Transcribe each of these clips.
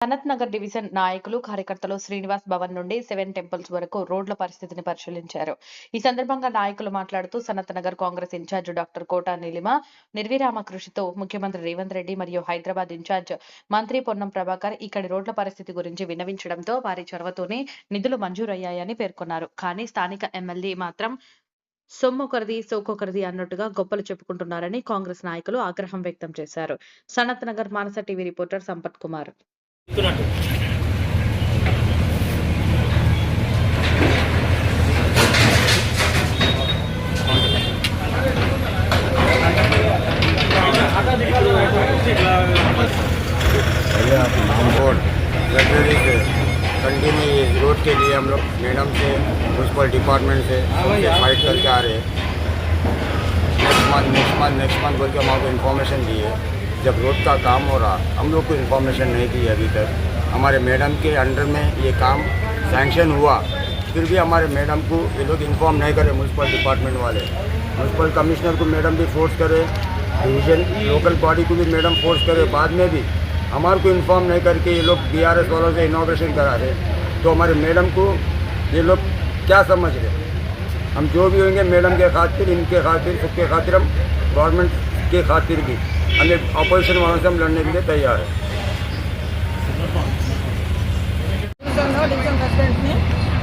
Sanath Nagar division నాయకులు కార్యకర్తలు శ్రీనివాస్ భవన్ నుండి సెవెన్ టెంపుల్స్ వరకు రోడ్ల పరిస్థితిని పరిశీలించారు. ఈ సందర్భంగా నాయకులు మాట్లాడుతూ సనత్ నగర్ కాంగ్రెస్ ఇన్ఛార్జ్ డాక్టర్ కోటా నీలిమ నిర్విరామ కృషితో ముఖ్యమంత్రి రేవంత్ రెడ్డి మరియు హైదరాబాద్ ఇన్ఛార్జ్ మంత్రి పొన్నం ప్రభాకర్ ఇక్కడి రోడ్ల పరిస్థితి గురించి విన్నవించడంతో వారి చొరవతోనే నిధులు మంజూరయ్యాయని పేర్కొన్నారు. కానీ స్థానిక ఎమ్మెల్యే మాత్రం సొమ్మొకరిది సోకొకరిది అన్నట్టుగా గొప్పలు చెప్పుకుంటున్నారని కాంగ్రెస్ నాయకులు ఆగ్రహం వ్యక్తం చేశారు. Sanath Nagar Manasa TV reporter Sampath Kumar. भैया नामकोट लाइब्रेरी से रोड के लिए हम लोग मैडम से म्यूनसिपल डिपार्टमेंट से फाइट करके आ रहे हैं। Next month next month next month बोल के हम आपको इन्फॉर्मेशन दी है जब रोड का काम हो रहा, हम लोग को इन्फॉर्मेशन नहीं दी अभी तक। हमारे मैडम के अंडर में ये काम सैंक्शन हुआ, फिर भी हमारे मैडम को ये लोग इन्फॉर्म नहीं करे म्यूनसिपल डिपार्टमेंट वाले। म्यूनसिपल कमिश्नर को मैडम भी फोर्स करे डिवीज़न लोकल बॉडी को भी मैडम फोर्स करे, बाद में भी हमारे को इन्फॉर्म नहीं करके ये लोग बी आर एस वालों से इनाग्रेशन करा रहे। तो हमारे मैडम को ये लोग क्या समझ रहे? हम जो भी होंगे मैडम के खातिर, इनके खातिर, सबके खातिर, हम गवर्नमेंट के खातिर भी। हमें अपोजिशन वालों से हम लड़ने के लिए तैयार हैं డివిజన్లో డివిజన్ ప్రెసిడెంట్ని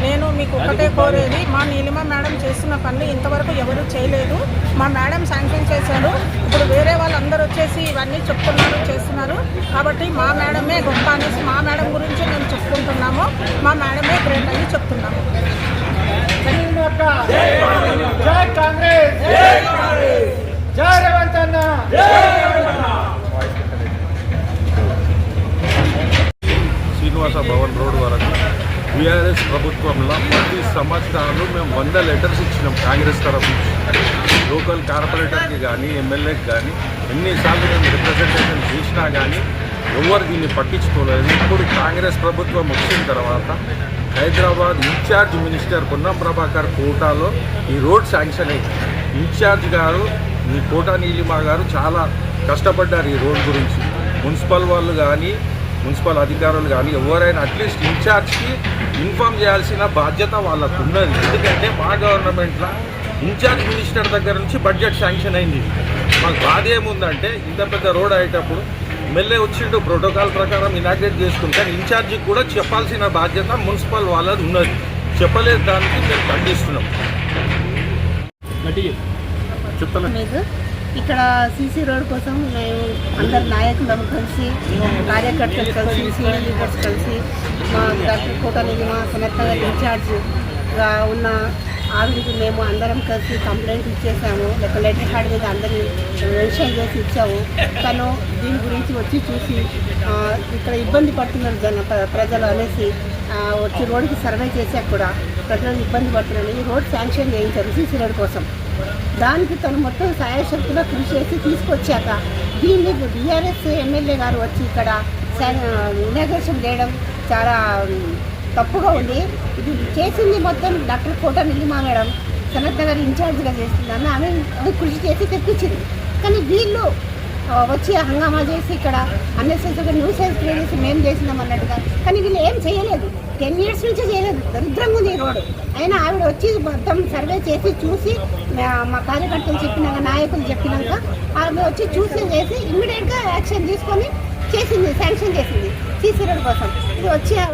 నేను మీకు ఒకటే కోరేది మా నీలిమ మేడం చేస్తున్న పనులు ఇంతవరకు ఎవరు చేయలేదు మా మేడం శాంక్షన్ చేశారు ఇప్పుడు వేరే వాళ్ళందరూ వచ్చేసి ఇవన్నీ చెప్తున్నారు చేస్తున్నారు కాబట్టి మా మేడమే గొప్ప అనేసి మా మేడం గురించి మేము చెప్పుకుంటున్నాము మా మేడమే శ్రీనివాస భవన్ రోడ్ వరకు బీఆర్ఎస్ ప్రభుత్వంలో ప్రతి సంవత్సరాలు మేము వంద లెటర్స్ ఇచ్చినాం కాంగ్రెస్ తరఫు నుంచి. లోకల్ కార్పొరేటర్కి కానీ ఎమ్మెల్యేకి కానీ ఎన్నిసార్లు మేము రిప్రజెంటేషన్ చేసినా కానీ ఎవరు దీన్ని పట్టించుకోలేదు. ఇప్పుడు కాంగ్రెస్ ప్రభుత్వం వచ్చిన తర్వాత Hyderabad in charge minister Ponnam Prabhakar కోటాలో ఈ రోడ్ శాంక్షన్ అయింది. ఇన్ఛార్జ్ గారు ఈ కోటా నీలిమా గారు చాలా కష్టపడ్డారు ఈ రోడ్ గురించి. మున్సిపల్ వాళ్ళు కానీ మున్సిపల్ అధికారులు కానీ ఎవరైనా అట్లీస్ట్ ఇన్ఛార్జ్కి ఇన్ఫామ్ చేయాల్సిన బాధ్యత వాళ్ళకు ఉన్నది ఎందుకంటే మా గవర్నమెంట్లో ఇన్ఛార్జ్ మినిస్టర్ దగ్గర నుంచి బడ్జెట్ శాంక్షన్ అయింది. మాకు బాధ ఏముందంటే ఇంత పెద్ద రోడ్ అయ్యేటప్పుడు ఎమ్మెల్యే వచ్చిండు ప్రోటోకాల్ ప్రకారం ఇనాగ్రేట్ చేసుకుంటే ఇన్ఛార్జికి కూడా చెప్పాల్సిన బాధ్యత మున్సిపల్ వాళ్ళది ఉన్నది. చెప్పలేదు దానికి మేము ఖండిస్తున్నాం. చెప్తాను. ఇక్కడ సీసీ రోడ్ కోసం మేము అందరు నాయకులం కలిసి కార్యకర్తలు కలిసి సీనియర్ లీడర్స్ కలిసి మా డాక్టర్ కోటలింగి మా సనత్నగర్ ఇన్ఛార్జ్గా ఉన్న ఆవిడకి మేము అందరం కలిసి కంప్లైంట్ ఇచ్చేసాము. లేక లెటర్ హ్యాడ్ మీద అందరినీ మెన్షన్ చేసి ఇచ్చాము. తను దీని గురించి వచ్చి చూసి ఇక్కడ ఇబ్బంది పడుతున్నారు జన ప్ర- ప్రజలు అనేసి వచ్చి రోడ్డుకి సర్వే చేశాక కూడా ప్రజలు ఇబ్బంది పడుతున్నాయి. ఈ రోడ్ శాంక్షన్ చేయించారు సీసీ రోడ్ కోసం. దానికి తను మొత్తం సాయశక్తిలో కృషి చేసి తీసుకొచ్చాక దీన్ని బీఆర్ఎస్ ఎమ్మెల్యే గారు వచ్చి ఇక్కడ ఇనాగ్రేషన్ చేయడం చాలా తప్పుగా ఉంది. ఇది చేసింది మొత్తం డాక్టర్ కోట నిలిమా మేడం సనత్ నగర్ ఇన్ఛార్జ్గా చేస్తుందని ఆమె కృషి చేసి తెప్పించింది. కానీ వీళ్ళు వచ్చి హంగామా చేసి ఇక్కడ అన్నెసెసరీగా న్యూస్ క్రియేట్ చేసి మేము చేసినాం అన్నట్టుగా. కానీ వీళ్ళు ఏం చేయలేదు. టెన్ ఇయర్స్ నుంచి చేయలేదు. దరిద్రంగా ఉంది రోడ్డు. అయినా ఆవిడ వచ్చి మొత్తం సర్వే చేసి చూసి మా- కార్యకర్తలు చెప్పినాక నాయకులు చెప్పినాక ఆవిడ వచ్చి చూసి చేసి ఇమ్మీడియట్గా యాక్షన్ తీసుకొని చేసింది శాంక్షన్ చేసింది. సీసీ రోడ్ కోసం. ఇది వచ్చి